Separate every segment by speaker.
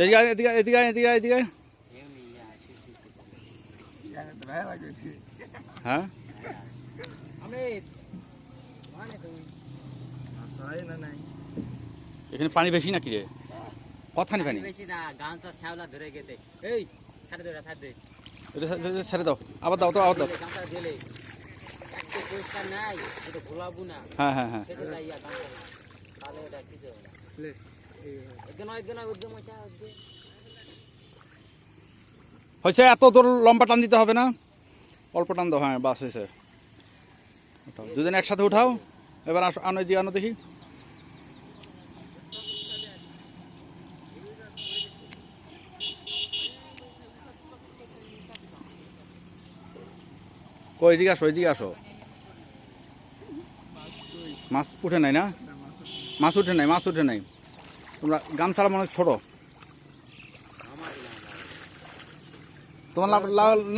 Speaker 1: এদিকে এদিকে এদিকে এদিকে এদিকে। হ্যাঁ এখানে পানি বেশি নাকি রে? কথানি পানি।
Speaker 2: বেশি না গান তো শ্যাওলা ধরে গেছে। এই ছাড়ে ধরে ছাড়
Speaker 1: ছেড়ে দাও আবার দাও তো আবার দাও। হ্যাঁ হ্যাঁ হ্যাঁ। হয়েছে, এত তোর লম্বা টান দিতে হবে না? অল্প টান দাও হ্যাঁ বাস হয়েছে। দুদিন একসাথে উঠাও। এবার আসো আনো দিয়ে আনো দেখি। কই, এদিকে আসো ওইদিকে আসো। মাছ উঠে নাই না? মাছ উঠে নাই, মাছ উঠে নাই। তোমরা গামছাড়া মনে ছোটো। তোমার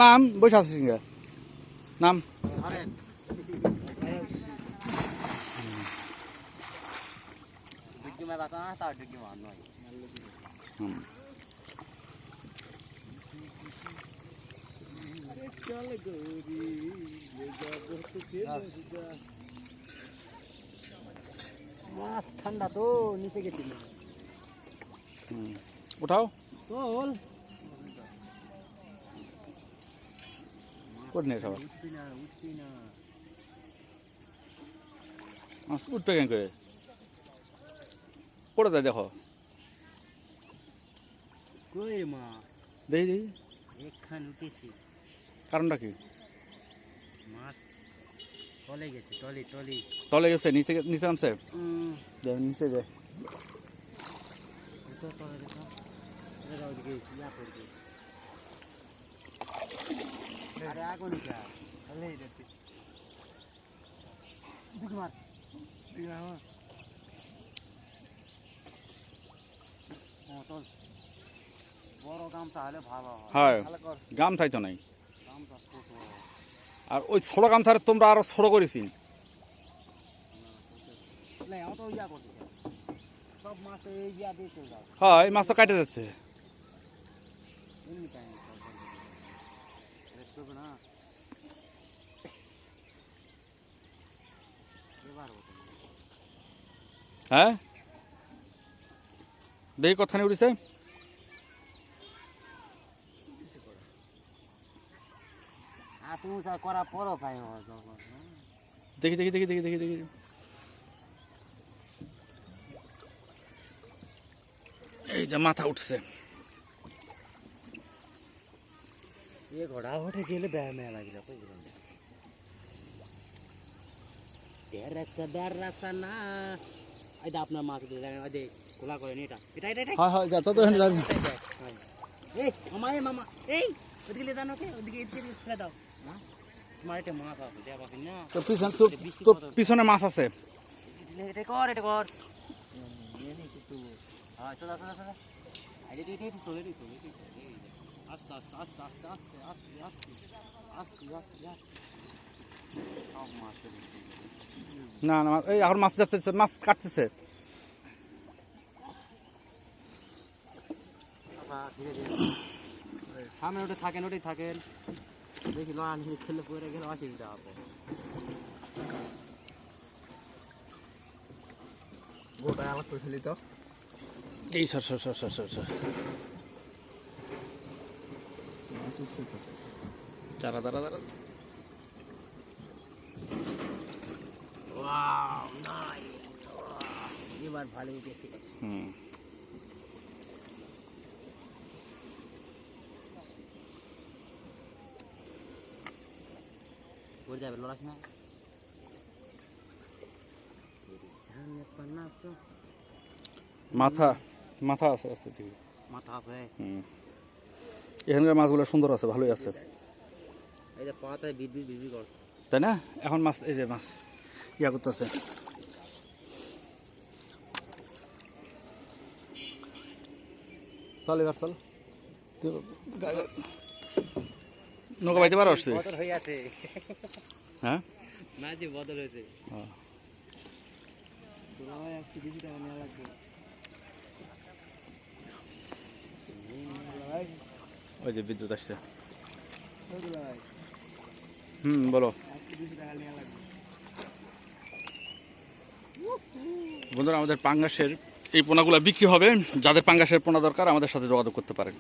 Speaker 1: নাম আছিস সিঙ্গা? নাম?
Speaker 2: ডুগিমা বাতা না তার ডুগিমা নয়
Speaker 1: হুম।
Speaker 2: মাছ ঠান্ডা তো নিচে গেছিল।
Speaker 1: উঠাও।
Speaker 2: তোল।
Speaker 1: করে নিয়ে সবার মাছ উঠবে কেন করে? পড়ে যায় দেখো।
Speaker 2: কই মাছ?
Speaker 1: দেখি দেখি।
Speaker 2: একখান উঠেছি।
Speaker 1: কারণটা কি?
Speaker 2: মাছ তলে গেছে তলে তলে।
Speaker 1: তলে গেছে নিচে নিচে নামছে? যাও নিচে যায়
Speaker 2: হ্যাঁ। আরে আগুন যা। তলে যেতে দিক মার। দিক মার হ্যাঁ। হ্যাঁ, বড় গাম তাহলে ভালো হয়।
Speaker 1: গাম থাইতো নাই। আর ওই ছোটো গামছারে তোমরা আরও ছোটো
Speaker 2: করেছিন
Speaker 1: হ্যাঁ এই মাছ তো কাটে যাচ্ছে। হ্যাঁ? দেখি
Speaker 2: কথা নিয়ে উঠেছে হাত হ্যাঁ।
Speaker 1: দেখি দেখি দেখি দেখি দেখি দেখি। এই যে মাথা উঠছে।
Speaker 2: এ ঘোড়া উঠে গেলে ব্যায়া মেয়া লাগল আপনার মাছ দিয়ে দেখেন খোলা করেন এটা। এটা এটা
Speaker 1: হয় হয় যা তো
Speaker 2: মামা এই। ওদিকে জানো কে ওদিকে এদিকে ফেলে দাও। তোমার একটা মাছ আছে দেয়া না।
Speaker 1: পিছনে মাছ আছে।
Speaker 2: এটা কর এটা কর। হ্যাঁ চলো চলো চলো আরে আস্তে আস্তে আস্তে আস্তে আস্তে আস্তে আস্তে আস্তে আস্তে আস্তে। সব মাছ
Speaker 1: না না এই এখন মাছ যাচ্ছে মাছ কাটতেছে।
Speaker 2: ধীরে ধীরে। সামনে ওটা থাকেন ওটাই থাকেন। বেশি লড়ালি খেলে পড়ে গেলে অসুবিধা হবে।
Speaker 3: গোটা আলাদা করে ফেলি তো।
Speaker 1: এই সর সর সর সর সর সর। দাঁড়া দাঁড়া দাঁড়া।
Speaker 2: এবার ভালো উঠেছে।
Speaker 1: হুম।
Speaker 2: পড়ে যাবে লড়াস না
Speaker 1: মাথা মাথা আছে আস্তে ঠিক
Speaker 2: মাথা আছে
Speaker 1: হুম এখানকার মাছগুলো সুন্দর আছে ভালোই আছে
Speaker 2: এই যে পাতায় বিট বিট বিট কর
Speaker 1: তাই না এখন মাছ এই যে মাছ ইয়া করতেছে চল এবার চল নৌকা বাইতে পারো
Speaker 2: আসছে হ্যাঁ না যে বদল হয়েছে।
Speaker 1: ওই যে বিদ্যুৎ আসছে। হুম বলো। বন্ধুরা আমাদের পাঙ্গাসের এই পোনাগুলো বিক্রি হবে। যাদের পাঙ্গাসের পোনা দরকার আমাদের সাথে যোগাযোগ করতে পারেন।